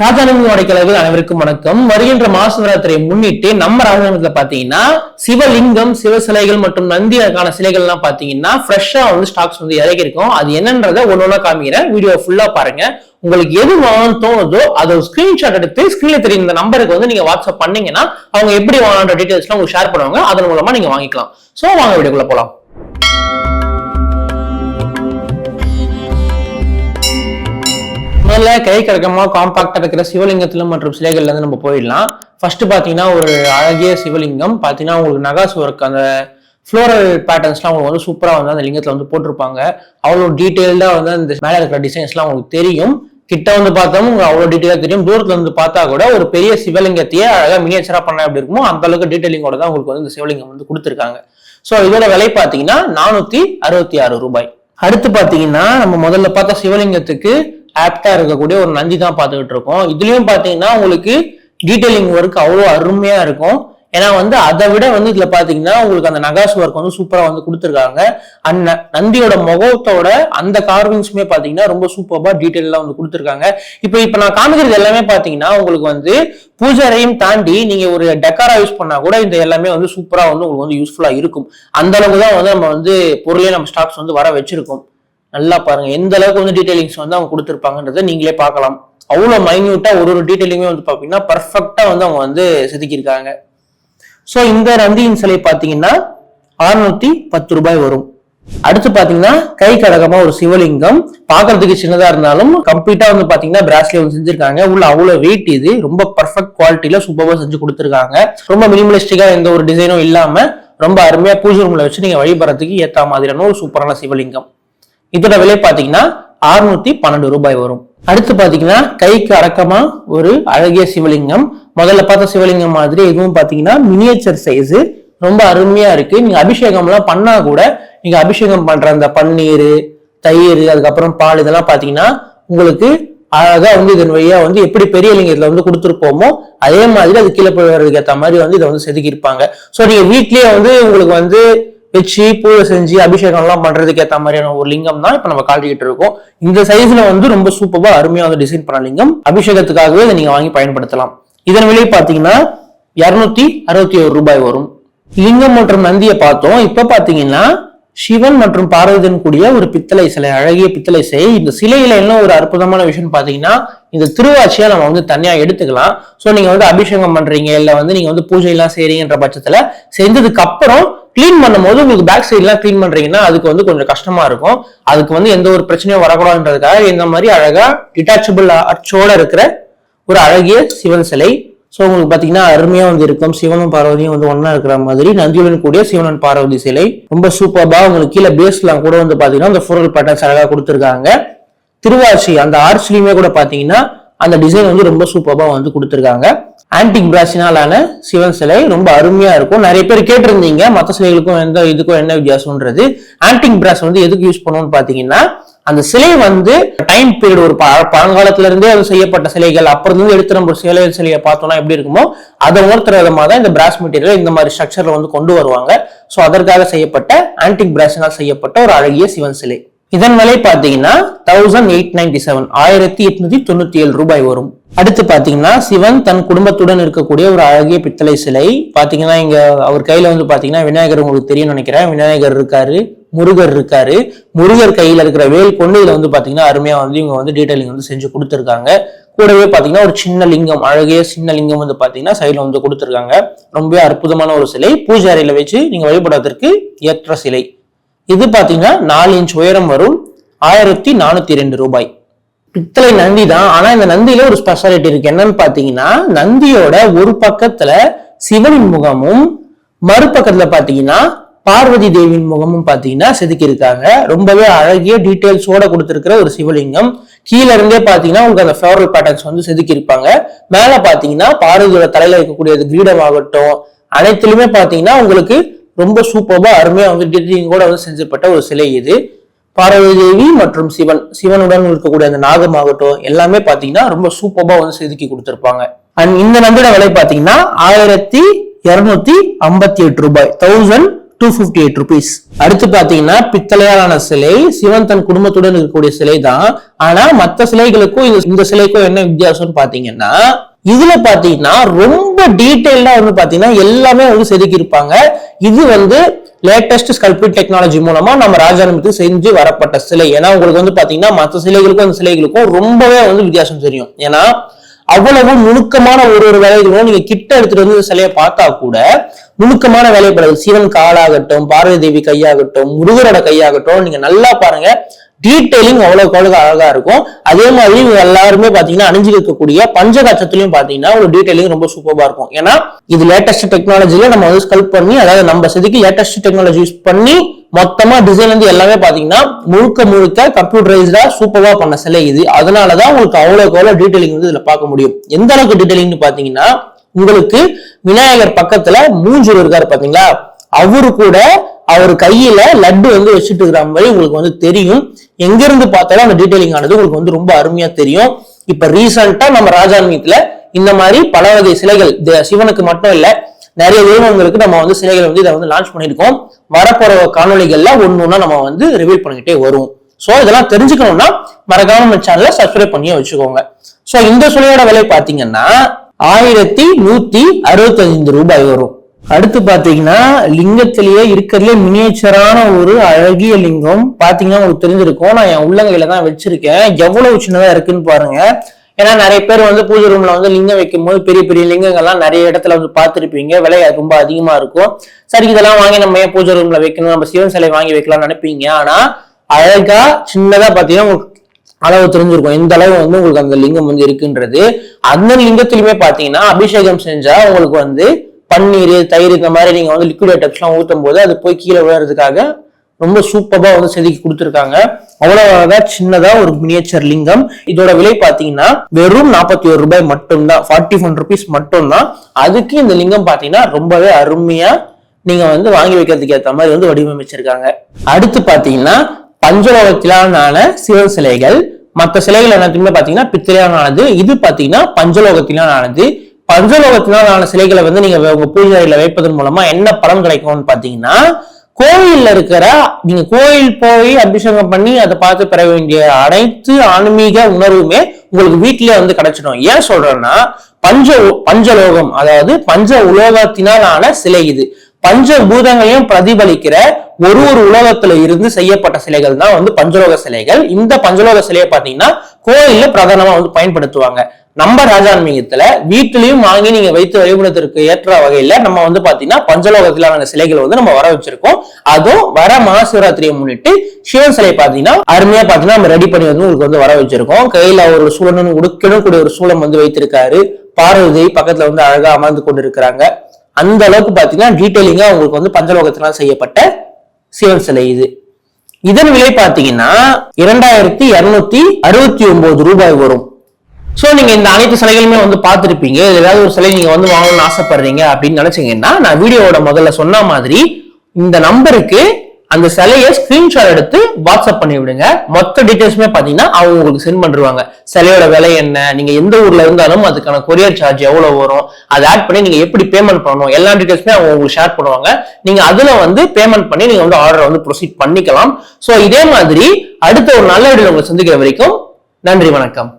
ராஜானந்தி உடைக்கலவு அனைவருக்கும் வணக்கம். வருகின்ற மாசிவராத்திரியை முன்னிட்டு நம்ம ராஜானந்தத்துல பாத்தீங்கன்னா சிவலிங்கம் சிவ சிலைகள் மற்றும் நந்திக்கான சிலைகள் எல்லாம் பாத்தீங்கன்னா ஃப்ரெஷ்ஷா வந்து ஸ்டாக்ஸ் வந்து இறக்கி இருக்கும். அது என்னன்றத ஒன்னொன்னா ஒண்ணா காமிக்கிறேன் வீடியோ ஃபுல்லா பாருங்க. உங்களுக்கு எது வாங்கணும்னு தோணுதோ அதை ஒரு ஸ்கிரீன்ஷாட் எடுத்து ஸ்கிரீன்ல தெரியும். இந்த நம்பருக்கு வந்து நீங்க வாட்ஸ்அப் பண்ணீங்கன்னா அவங்க எப்படி வாங்கன்ற டீடைல்ஸ்லாம் உங்களுக்கு ஷேர் பண்ணுவாங்க. அதன் மூலமா நீங்க வாங்கிக்கலாம். சோ வாங்க வீடியோக்குள்ள போலாம். முதல்ல கை கழகமா காம்பாக்டா இருக்கிற சிவலிங்கத்தில் மற்றும் சிலைகள்ல இருந்து நம்ம போயிடலாம். ஃபர்ஸ்ட் பாத்தீங்கன்னா ஒரு அழகிய சிவலிங்கம். பாத்தீங்கன்னா உங்களுக்கு நகாசு ஒர்க் அந்த ஃப்ளோரல் பேட்டர்ன்ஸ்லாம் உங்களுக்கு வந்து சூப்பரா வந்து அந்த லிங்கத்துல வந்து போட்டிருப்பாங்க. அவ்வளோ டீட்டெயில்டா வந்து அந்த மேல இருக்கிற டிசைன்ஸ்லாம் உங்களுக்கு தெரியும். கிட்ட வந்து பார்த்தோம் உங்களுக்கு அவ்வளோ டீட்டெயிலா தெரியும். தூரத்துல இருந்து பார்த்தா கூட ஒரு பெரிய சிவலிங்கத்தையே அழகா மினியேச்சரா பண்ண எப்படி இருக்குமோ அந்த அளவுக்கு டீட்டெயிலிங்கோட தான் உங்களுக்கு வந்து இந்த சிவலிங்கம் வந்து கொடுத்துருக்காங்க. ஸோ இதோட விலை பார்த்தீங்கன்னா நானூத்தி அறுபத்தி ஆறு ரூபாய். அடுத்து பாத்தீங்கன்னா நம்ம முதல்ல பார்த்த சிவலிங்கத்துக்கு ஆப்டா இருக்கக்கூடிய ஒரு நந்தி தான் பார்த்துக்கிட்டு இருக்கோம். இதுலயும் பாத்தீங்கன்னா உங்களுக்கு டீட்டெயிலிங் ஒர்க் அவ்வளோ அருமையா இருக்கும். ஏன்னா வந்து அதை விட வந்து இதுல பாத்தீங்கன்னா உங்களுக்கு அந்த நகாஸ் ஒர்க் வந்து சூப்பரா வந்து கொடுத்துருக்காங்க. அந்த நந்தியோட முகத்தோட அந்த கார்விங்ஸுமே பாத்தீங்கன்னா ரொம்ப சூப்பரா டீட்டெயிலா வந்து கொடுத்துருக்காங்க. இப்போ இப்போ நான் காமிக்கிறது எல்லாமே பாத்தீங்கன்னா உங்களுக்கு வந்து பூஜாரையும் தாண்டி நீங்க ஒரு டெக்காரா யூஸ் பண்ணா கூட இந்த எல்லாமே வந்து சூப்பரா வந்து உங்களுக்கு வந்து யூஸ்ஃபுல்லா இருக்கும். அந்த அளவுக்கு தான் வந்து நம்ம வந்து பொருளே நம்ம ஸ்டாக்ஸ் வந்து வர வச்சிருக்கோம். நல்லா பாருங்க. எந்த அளவுக்கு வந்து டீடைலிங்ஸ் வந்து அவங்க கொடுத்துருப்பாங்கன்றதை நீங்களே பார்க்கலாம். அவ்வளோ மைன்யூட்டா ஒரு ஒரு டீடைலிங்குமே வந்து பார்த்தீங்கன்னா பர்ஃபெக்டா வந்து அவங்க வந்து செதுக்கியிருக்காங்க. ஸோ இந்த நந்தியின் சிலை பார்த்தீங்கன்னா அறுநூத்தி பத்து ரூபாய் வரும். அடுத்து பாத்தீங்கன்னா கை கடகமா ஒரு சிவலிங்கம். பாக்குறதுக்கு சின்னதா இருந்தாலும் கம்ப்ளீட்டா வந்து பாத்தீங்கன்னா பிராஸ்லி வந்து செஞ்சிருக்காங்க. உள்ள அவ்வளவு வெயிட் இது. ரொம்ப பர்ஃபெக்ட் குவாலிட்டியில சூப்பரா செஞ்சு கொடுத்துருக்காங்க. ரொம்ப மினிமலிஸ்டிக்கா எந்த ஒரு டிசைனும் இல்லாம ரொம்ப அருமையா பூஜை ரூம்ல வச்சு நீங்க வழிபடுறதுக்கு ஏத்த மாதிரியான ஒரு சூப்பரான சிவலிங்கம். இதோட விலை பாத்தீங்கன்னா அறுநூத்தி பன்னெண்டு ரூபாய் வரும். அடுத்து பாத்தீங்கன்னா கைக்கு அடக்கமா ஒரு அழகிய சிவலிங்கம். முதல்ல பார்த்த சிவலிங்கம் மாதிரி இதுவும் பாத்தீங்கன்னா மினியேச்சர் சைஸ் ரொம்ப அருமையா இருக்கு. நீங்க அபிஷேகம் எல்லாம் பண்ணா கூட நீங்க அபிஷேகம் பண்ற அந்த பன்னீர் தயிர் அதுக்கப்புறம் பால் இதெல்லாம் பாத்தீங்கன்னா உங்களுக்கு அழகா வந்து இதன் வழியா வந்து எப்படி பெரிய லிங்கத்துல வந்து கொடுத்துருப்போமோ அதே மாதிரி அது கீழே போய் வர்றதுக்கு ஏற்ற மாதிரி வந்து இதை வந்து செதுக்கியிருப்பாங்க. ஸோ நீங்க வீட்லயே வந்து உங்களுக்கு வந்து வச்சு பூஜை செஞ்சு அபிஷேகம் எல்லாம் பண்றதுக்கு ஏத்த மாதிரியான ஒரு லிங்கம் தான் இப்ப நம்ம காட்டிக்கிட்டு இருக்கோம். இந்த சைஸ்ல வந்து ரொம்ப சூப்பரா அருமையா வந்து டிசைன் பண்ண லிங்கம். அபிஷேகத்துக்காகவே இதை நீங்க வாங்கி பயன்படுத்தலாம். இதன் விலை பாத்தீங்கன்னா இருநூத்தி அறுபத்தி ஒரு ரூபாய் வரும். லிங்கம் மற்றும் நந்தியை பார்த்தோம். இப்ப பாத்தீங்கன்னா சிவன் மற்றும் பார்வதியின் கூடிய ஒரு பித்தளை சிலை அழகிய பித்தளை சிலை. இந்த சிலையில என்ன ஒரு அற்புதமான விஷயம் பாத்தீங்கன்னா இந்த திருவாச்சியா நம்ம வந்து தனியா எடுத்துக்கலாம். சோ நீங்க வந்து அபிஷேகம் பண்றீங்க இல்ல வந்து நீங்க வந்து பூஜை எல்லாம் செய்றீங்கன்ற பட்சத்துல செஞ்சதுக்கு அப்புறம் க்ளீன் பண்ணும்போது உங்களுக்கு பேக் சைட்லாம் க்ளீன் பண்றீங்கன்னா அதுக்கு வந்து கொஞ்சம் கஷ்டமா இருக்கும். அதுக்கு வந்து எந்த ஒரு பிரச்சனையும் வரக்கூடாதுன்றதுக்காக இந்த மாதிரி அழகா டிட்டாச்சபிள் அச்சோட இருக்கிற ஒரு அழகிய சிவன் சிலை. ஸோ உங்களுக்கு பார்த்தீங்கன்னா அருமையா வந்து இருக்கும். சிவனும் பார்வதியும் வந்து ஒன்றா இருக்கிற மாதிரி நந்தியுடன் கூடிய சிவனன் பார்வதி சிலை. ரொம்ப சூப்பர்பா உங்களுக்கு கீழே பேஸ்லாம் கூட வந்து பார்த்தீங்கன்னா அந்த ஃபுரல் பேட்டர்ன்ஸ் அழகா கொடுத்துருக்காங்க. திருவாச்சி அந்த ஆர்ச்லயுமே கூட பார்த்தீங்கன்னா அந்த டிசைன் வந்து ரொம்ப சூப்பர்பா வந்து கொடுத்துருக்காங்க. ஆன்டிக் பிராசினாலான சிவன் சிலை ரொம்ப அருமையா இருக்கும். நிறைய பேர் கேட்டிருந்தீங்க மற்ற சிலைகளுக்கும் எந்த இதுக்கும் என்ன வித்தியாசம்ன்றது. ஆன்டிக் பிராஸ் வந்து எதுக்கு யூஸ் பண்ணுவோம்னு பாத்தீங்கன்னா அந்த சிலை வந்து டைம் பீரியட் ஒரு பழங்காலத்துல இருந்தே அது செய்யப்பட்ட சிலைகள் அப்புறம் இருந்து எடுத்து நம்ம சிலை சிலையை பார்த்தோம்னா எப்படி இருக்குமோ அதை உணர்த்துற விதமாக தான் இந்த பிராஸ் மெட்டீரியல் இந்த மாதிரி ஸ்ட்ரக்சர்ல வந்து கொண்டு வருவாங்க. ஸோ அதற்காக செய்யப்பட்ட ஆன்டிக் பிராஸினால் செய்யப்பட்ட ஒரு அழகிய சிவன் சிலை. இதன் விலை பாத்தீங்கன்னா தௌசண்ட் எயிட் நைன்டி செவன் ஆயிரத்தி எட்நூத்தி தொண்ணூத்தி ஏழு ரூபாய் வரும். அடுத்து பாத்தீங்கன்னா சிவன் தன் குடும்பத்துடன் இருக்கக்கூடிய ஒரு அழகிய பித்தளை சிலை. பாத்தீங்கன்னா இங்க அவர் கையில வந்து பாத்தீங்கன்னா விநாயகர் உங்களுக்கு தெரியும் நினைக்கிறேன். விநாயகர் இருக்காரு முருகர் இருக்காரு. முருகர் கையில இருக்கிற வேல் கொண்டு இதுல வந்து பாத்தீங்கன்னா அருமையா வந்து இவங்க வந்து டீடைலிங் வந்து செஞ்சு கொடுத்துருக்காங்க. கூடவே பாத்தீங்கன்னா ஒரு சின்ன லிங்கம் அழகிய சின்ன லிங்கம் வந்து பாத்தீங்கன்னா சைடுல வந்து கொடுத்துருக்காங்க. ரொம்பவே அற்புதமான ஒரு சிலை. பூஜை அறையில வச்சு நீங்க வழிபடுறதற்கு ஏற்ற சிலை. இது பார்த்தீங்கன்னா நாலு இன்ச் உயரம் வரும். ஆயிரத்தி நானூத்தி ரெண்டு ரூபாய். பித்தளை நந்தி தான். ஆனா இந்த நந்தியில ஒரு ஸ்பெஷாலிட்டி இருக்கு. என்னன்னு பாத்தீங்கன்னா நந்தியோட ஒரு பக்கத்துல சிவனின் முகமும் மறுபக்கத்துல பாத்தீங்கன்னா பார்வதி தேவியின் முகமும் பாத்தீங்கன்னா செதுக்கி இருக்காங்க ரொம்பவே அழகிய டீட்டெயில்ஸோட கொடுத்திருக்கிற ஒரு சிவலிங்கம். கீழே இருந்தே பாத்தீங்கன்னா உங்களுக்கு அந்த ஃபேவரல் பேட்டர்ன்ஸ் வந்து செதுக்கி இருப்பாங்க மேல பாத்தீங்கன்னா பார்வதியோட தலையில இருக்கக்கூடிய அது கிரீடம் ஆகட்டும் அனைத்திலுமே பாத்தீங்கன்னா உங்களுக்கு ரொம்ப சூப்பராக அருமையாக வந்து டீட்டெயிலிங் கூட வந்து செஞ்சப்பட்ட ஒரு சிலை இது. பார்வதி தேவி மற்றும் சிவன் சிவனுடன் இருக்கக்கூடிய அந்த நாகம் ஆகட்டும் எல்லாமே பார்த்தீங்கன்னா ரொம்ப சூப்பராக வந்து செதுக்கி கொடுத்துருப்பாங்க. அண்ட் இந்த நம்பிட விலை பார்த்தீங்கன்னா ஆயிரத்தி இரநூத்தி ஐம்பத்தி எட்டு ரூபாய் thousand two fifty eight rupees அடுத்து பாத்தீங்கன்னா பித்தளையாலான சிலை சிவன் தன் குடும்பத்துடன் இருக்கக்கூடிய சிலை தான். ஆனா மற்ற சிலைகளுக்கும் இந்த- இந்த சிலைக்கும் என்ன வித்தியாசம்னு பாத்தீங்கன்னா இதுல பாத்தீங்கன்னா ரொம்ப டீட்டெயில்டா வந்து பாத்தீங்கன்னா எல்லாமே வந்து செதுக்கி இருப்பாங்க இது வந்து லேட்டஸ்ட் ஸ்கல்பிட் டெக்னாலஜி மூலமா நம்ம ராஜாரம்பத்துக்கு செஞ்சு வரப்பட்ட சிலை. ஏன்னா உங்களுக்கு வந்து பாத்தீங்கன்னா மற்ற சிலைகளுக்கும் அந்த சிலைகளுக்கும் ரொம்பவே வந்து வித்தியாசம் தெரியும். ஏன்னா அவ்வளவு நுணுக்கமான ஒரு ஒரு வேலைகளும் நீங்க கிட்ட எடுத்துட்டு வந்து சிலையை பார்த்தா கூட நுணுக்கமான வேலைப்படங்கள் சிவன் காலாகட்டும் பார்வதி தேவி கையாகட்டும் முருகரோட கையாகட்டும் நீங்க நல்லா பாருங்க. டீட்டெயிலிங் அவ்வளவுக்கு அவ்வளவு அழகா இருக்கும். அதே மாதிரி இவங்க எல்லாருமே பாத்தீங்கன்னா அணிஞ்சு இருக்கக்கூடிய பாத்தீங்கன்னா ஒரு டீட்டெயிலிங் ரொம்ப சூப்பரா இருக்கும். ஏன்னா இது லேட்டஸ்ட் டெக்னாலஜில நம்ம வந்து ஸ்கல்ப் பண்ணி அதாவது நம்ம செதுக்கி லேட்டஸ்ட் டெக்னாலஜி யூஸ் பண்ணி மொத்தமா டிசைன் வந்து எல்லாமே பாத்தீங்கன்னா முழுக்க முழுக்க கம்ப்யூட்டரைஸ்டா சூப்பரா பண்ண சிலை இது. அதனாலதான் உங்களுக்கு அவ்வளவுக்கு அவ்வளவு டீட்டெயிலிங் வந்து இதுல பார்க்க முடியும். எந்த அளவுக்கு டீட்டெயிலிங்னு பாத்தீங்கன்னா உங்களுக்கு விநாயகர் பக்கத்துல மூஞ்சூர் இருக்காரு பாத்தீங்களா? அவரு கூட அவர் கையில லட்டு வந்து வச்சுட்டு இருக்கிற மாதிரி உங்களுக்கு வந்து தெரியும். எங்கிருந்து பார்த்தாலும் அந்த டீடைலிங் ஆனது உங்களுக்கு வந்து ரொம்ப அருமையா தெரியும். இப்ப ரீசெண்டா நம்ம ராஜான்மீத்துல இந்த மாதிரி பல வகை சிலைகள் சிவனுக்கு மட்டும் இல்ல நிறைய உருவங்களுக்கு நம்ம வந்து சிலைகள் வந்து இதை வந்து லான்ச் பண்ணியிருக்கோம். வரப்போற காணொலிகள்ல ஒன்று ஒன்றா நம்ம வந்து ரிவீல் பண்ணிக்கிட்டே வரும் சோ இதெல்லாம் தெரிஞ்சுக்கணும்னா மறக்காம நம்ம சேனலை சப்ஸ்கிரைப் பண்ணியே வச்சுக்கோங்க. சோ இந்த சிலையோட விலை பாத்தீங்கன்னா ஆயிரத்தி நூத்தி அறுபத்தி ஐந்து ரூபாய் வரும். அடுத்து பாத்தீங்கன்னா லிங்கத்திலேயே இருக்கிறதுலே மினியேச்சரான ஒரு அழகிய லிங்கம் பாத்தீங்கன்னா உங்களுக்கு தெரிஞ்சிருக்கும். நான் என் உள்ளங்கையில தான் வச்சிருக்கேன். எவ்வளவு சின்னதா இருக்குன்னு பாருங்க. ஏன்னா நிறைய பேர் வந்து பூஜை ரூம்ல வந்து லிங்கம் வைக்கும் போது பெரிய பெரிய லிங்கங்கள்லாம் நிறைய இடத்துல வந்து பார்த்துருப்பீங்க. விலை ரொம்ப அதிகமா இருக்கும். சரி இதெல்லாம் வாங்கி நம்ம ஏன் பூஜை ரூம்ல வைக்கணும்? நம்ம சிவன் சிலை வாங்கி வைக்கலாம்னு நினைப்பீங்க. ஆனா அழகா சின்னதா பாத்தீங்கன்னா உங்களுக்கு அளவு தெரிஞ்சிருக்கும். எந்த அளவு வந்து உங்களுக்கு அந்த லிங்கம் வந்து இருக்குன்றது. அந்த லிங்கத்திலுமே பாத்தீங்கன்னா அபிஷேகம் செஞ்சா உங்களுக்கு வந்து பன்னீர் தயிர் இந்த மாதிரி நீங்கள் வந்து லிக்விட் ஐட்டம்ஸ்லாம் ஊற்றும் போது அது போய் கீழே விழுறதுக்காக ரொம்ப சூப்பராக வந்து செதுக்கி கொடுத்துருக்காங்க. அவ்வளவு அழகா சின்னதா ஒரு மினியேச்சர் லிங்கம். இதோட விலை பாத்தீங்கன்னா வெறும் நாற்பத்தி ஒரு ரூபாய் மட்டும்தான். ஃபார்ட்டி ஒன் ருபீஸ் மட்டும்தான். அதுக்கு இந்த லிங்கம் பாத்தீங்கன்னா ரொம்பவே அருமையா நீங்க வந்து வாங்கி வைக்கிறதுக்கு ஏற்ற மாதிரி வந்து வடிவமைச்சிருக்காங்க. அடுத்து பாத்தீங்கன்னா பஞ்சலோகத்திலான சிவன் சிலைகள். மற்ற சிலைகள் எல்லாத்தையுமே பாத்தீங்கன்னா பித்திரையானது இது பாத்தீங்கன்னா பஞ்சலோகத்திலானது பஞ்சலோகத்தினாலான சிலைகளை வந்து நீங்க உங்க பூஜை அறையில வைப்பதன் மூலமா என்ன பலன் கிடைக்கும்னு பாத்தீங்கன்னா கோயில்ல இருக்கிற நீங்க கோயில் போய் அபிஷேகம் பண்ணி அதை பார்த்து பெற வேண்டிய அனைத்து ஆன்மீக உணர்வுமே உங்களுக்கு வீட்டிலேயே வந்து கிடைச்சிடும். ஏன் சொல்றேன்னா பஞ்ச பஞ்சலோகம் அதாவது பஞ்ச உலோகத்தினால் ஆன சிலை இது. பஞ்ச பூதங்களையும் பிரதிபலிக்கிற ஒரு ஒரு உலோகத்துல இருந்து செய்யப்பட்ட சிலைகள் தான் வந்து பஞ்சலோக சிலைகள். இந்த பஞ்சலோக சிலையை பாத்தீங்கன்னா கோயில்ல பிரதானமா வந்து பயன்படுத்துவாங்க. நம்ம ராஜான்மீகத்துல வீட்டிலையும் வாங்கி நீங்க வைத்து வழிபடுறதுக்கு ஏற்ற வகையில நம்ம வந்து பாத்தீங்கன்னா பஞ்சலோகத்திலான சிலைகள் வந்து நம்ம வர வச்சிருக்கோம். அதுவும் வர மகாசிவராத்திரியை முன்னிட்டு சிவன் சிலை பாத்தீங்கன்னா அருமையா பாத்தீங்கன்னா நம்ம ரெடி பண்ணி வந்து உங்களுக்கு வந்து வர வச்சிருக்கோம். கையில ஒரு சூழனும் உடுக்கணும் கூடிய ஒரு சூளம் வந்து வைத்திருக்காரு. பார்வதி பக்கத்துல வந்து அழகா அமர்ந்து கொண்டு இருக்கிறாங்க அந்த அளவுக்கு பாத்தீங்கன்னா டீட்டெயிலிங்கா உங்களுக்கு வந்து பஞ்சலோகத்தினால் செய்யப்பட்ட சிவன் சிலை இது. இதன் விலை பாத்தீங்கன்னா இரண்டாயிரத்தி இருநூத்தி அறுபத்தி ஒன்பது ரூபாய் வரும். ஸோ நீங்கள் இந்த அனைத்து சிலைகளுமே வந்து பார்த்துருப்பீங்க. ஏதாவது ஒரு சிலை நீங்கள் வந்து வாங்கணும்னு ஆசைப்படுறீங்க அப்படின்னு நினச்சிங்கன்னா நான் வீடியோவோட முதல்ல சொன்ன மாதிரி இந்த நம்பருக்கு அந்த சிலையை ஸ்கிரீன்ஷாட் எடுத்து வாட்ஸ்அப் பண்ணி விடுங்க. மொத்த டீட்டெயில்ஸுமே பார்த்தீங்கன்னா அவங்க உங்களுக்கு சென்ட் பண்ணிருவாங்க. சிலையோட விலை என்ன? நீங்கள் எந்த ஊரில் இருந்தாலும் அதுக்கான கொரியர் சார்ஜ் எவ்வளோ வரும்? அதை ஆட் பண்ணி நீங்கள் எப்படி பேமெண்ட் பண்ணணும்? எல்லா டீட்டெயில்ஸுமே அவங்க உங்களுக்கு ஷேர் பண்ணுவாங்க. நீங்கள் அதில் வந்து பேமெண்ட் பண்ணி நீங்கள் வந்து ஆர்டரை வந்து ப்ரொசீட் பண்ணிக்கலாம். ஸோ இதே மாதிரி அடுத்த ஒரு நல்ல வீடியோ உங்களை சந்திக்கிற வரைக்கும் நன்றி வணக்கம்.